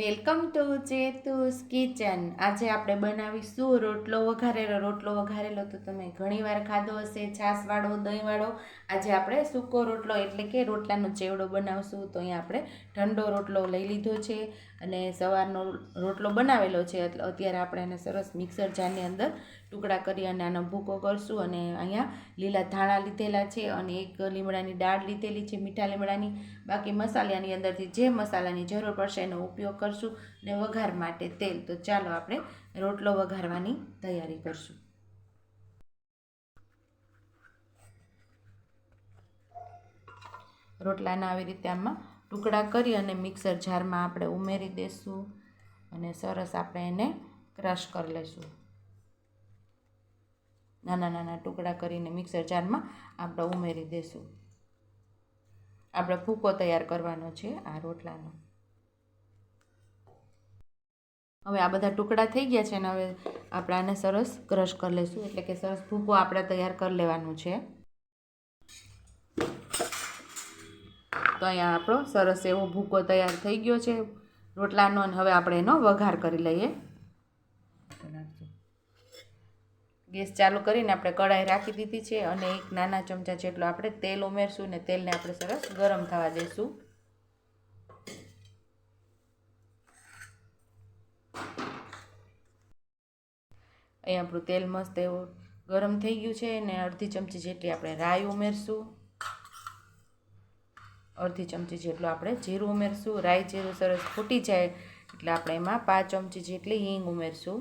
Welcome to ચેતુસ kitchen. આજે આપણે બનાવીશું રોટલો વઘારેલો. રોટલો વઘારેલો તો તમે ઘણીવાર ખાધો હશે, છાશવાળો, દહીંવાળો. આજે આપણે સૂકો રોટલો એટલે કે રોટલાનો ચેવડો બનાવશું. તો અહીંયા આપણે ઠંડો રોટલો લઈ લીધો છે અને સવારનો રોટલો બનાવેલો છે. અત્યારે આપણે એને સરસ મિક્સર જારની અંદર ટુકડા કરી અને આનો ભૂકો કરશું અને અહીંયા લીલા ધાણા લીધેલા છે અને એક લીમડાની દાળ લીધેલી છે, મીઠા લીમડાની. બાકી મસાલાની અંદરથી જે મસાલાની જરૂર પડશે એનો ઉપયોગ કરશું ને વઘાર માટે તેલ. તો ચાલો આપણે રોટલો વઘારવાની તૈયારી કરશું. રોટલાના આવી રીતે આમાં ટુકડા કરી અને મિક્સર જારમાં આપણે ઉમેરી દઈશું અને સરસ આપણે એને ક્રશ કરી લઈશું. નાના નાના ટુકડા કરીને મિક્સર જારમાં આપણે ઉમેરી દઈશું આપણે ભૂકો તૈયાર કરવાનો છે આ રોટલાનો. હવે આ બધા ટુકડા થઈ ગયા છે ને હવે આપણે આને સરસ ક્રશ કરી લઈશું એટલે કે સરસ ભૂકો આપણે તૈયાર કરી લેવાનું છે. તો અહીંયા આપણો સરસ એવો ભૂકો તૈયાર થઈ ગયો છે રોટલાનો અને હવે આપણે એનો વઘાર કરી લઈએ. ગેસ ચાલુ કરીને આપણે કઢાઈ રાખી દીધી છે અને એક નાના ચમચા જેટલું આપણે તેલ ઉમેરશું ને તેલને આપણે સરસ ગરમ થવા દઈશું અહીં આપણું તેલ મસ્ત એવું ગરમ થઈ ગયું છે ને અડધી ચમચી જેટલી આપણે રાઈ ઉમેરશું. અડધી ચમચી જેટલું આપણે જીરું ઉમેરશું. રાઈ જીરું સરસ ફૂટી જાય એટલે આપણે એમાં પાંચ ચમચી જેટલી હિંગ ઉમેરશું.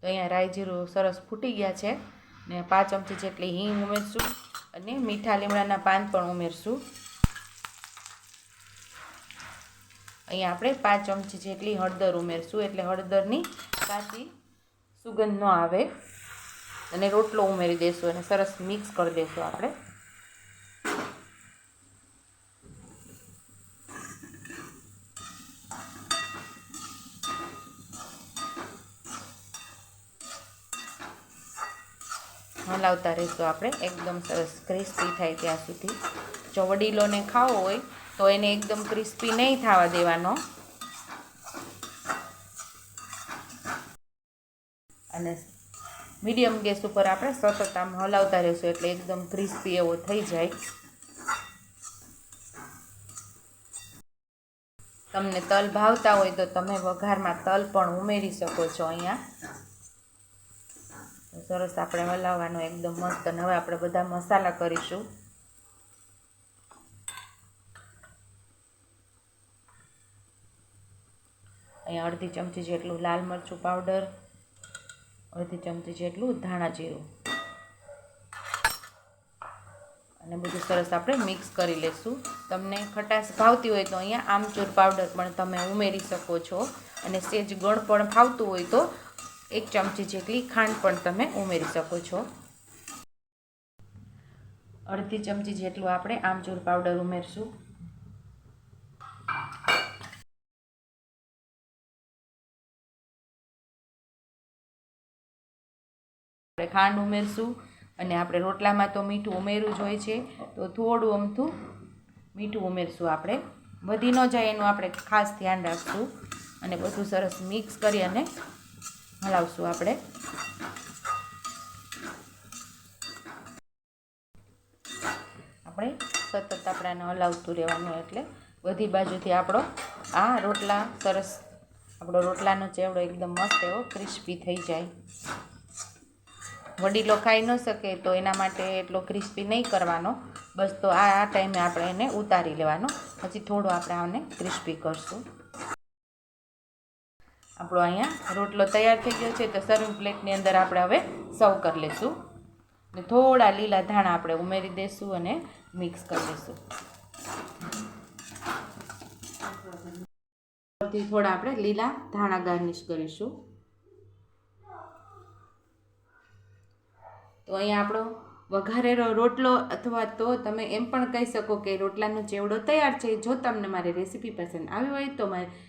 તો અહીંયા રાઈ જીરું સરસ ફૂટી ગયા છે ને પાંચ ચમચી જેટલી હિંગ ઉમેરશું અને મીઠા લીમડાના પાન પણ ઉમેરશું. અહીંયા આપણે પાંચ ચમચી જેટલી હળદર ઉમેરશું એટલે હળદરની કાચી સુગંધ ન આવે. અને રોટલો ઉમેરી દઈશું અને સરસ મિક્સ કરી દઈશું આપણે. હલાવતા રહીશું આપણે. એકદમ સરસ ક્રિસ્પી થાય ત્યાં સુધી. જો વડીલોને ખાવો હોય, તો એને એકદમ ક્રિસ્પી નહીં થવા દેવાનો. અને મીડિયમ ગેસ ઉપર આપણે સતત આમ હલાવતા રહીશું એટલે એકદમ ક્રિસ્પી એવો થઈ જાય. તમને તલ ભાવતા હોય તો તમે વઘારમાં તલ પણ ઉમેરી શકો છો અહીંયા. સરસ આપણે હલાવવાનો એકદમ મસ્ત અને હવે આપણે બધા મસાલા કરીશું. અહીંયા અડધી ચમચી જેટલું લાલ મરચું પાવડર, અડધી ચમચી જેટલું ધાણા જીરું. અને બધું સરસ આપણે મિક્સ કરી લઈશું તમને ખટાશ ભાવતી હોય તો અહીંયા આમચૂર પાવડર પણ તમે ઉમેરી શકો છો. અને સેજ ગળ પણ ભાવતું હોય તો એક ચમચી જેટલી ખાંડ પણ તમે ઉમેરી શકો છો. અડધી ચમચી જેટલું આપણે આમચૂર પાવડર ઉમેરશું. આપણે ખાંડ ઉમેરશું અને આપણે રોટલામાં તો મીઠું ઉમેરવું જ હોય છે, તો થોડું અમથું મીઠું ઉમેરશું આપણે. વધી ન જાય એનું આપણે ખાસ ધ્યાન રાખશું અને બધું સરસ મિક્સ કરી અને હલાવશું આપણે. આપણે સતત આપણે આને હલાવતું રહેવાનું એટલે બધી બાજુથી આપણો આ રોટલા સરસ, આપણો રોટલાનો ચેવડો એકદમ મસ્ત એવો ક્રિસ્પી થઈ જાય. વડીલો ખાઈ ન શકે તો એના માટે એટલો ક્રિસ્પી નહીં કરવાનો. બસ તો આ આ ટાઈમે આપણે એને ઉતારી લેવાનો. પછી થોડો આપણે આને ક્રિસ્પી કરશું. આપણો અહીંયા રોટલો તૈયાર થઈ ગયો છે, તો સર્વિંગ પ્લેટની અંદર આપણે હવે સર્વ કરી લઈશું ને થોડા લીલા ધાણા આપણે ઉમેરી દઈશું અને મિક્સ કરી દઈશું થોડા આપણે લીલા ધાણા ગાર્નિશ કરીશું. તો અહીંયા આપણો વઘારેલો રોટલો અથવા તો તમે એમ પણ કહી શકો કે રોટલાનો ચેવડો તૈયાર છે, જો તમને મારી રેસીપી પસંદ આવી હોય તો મારી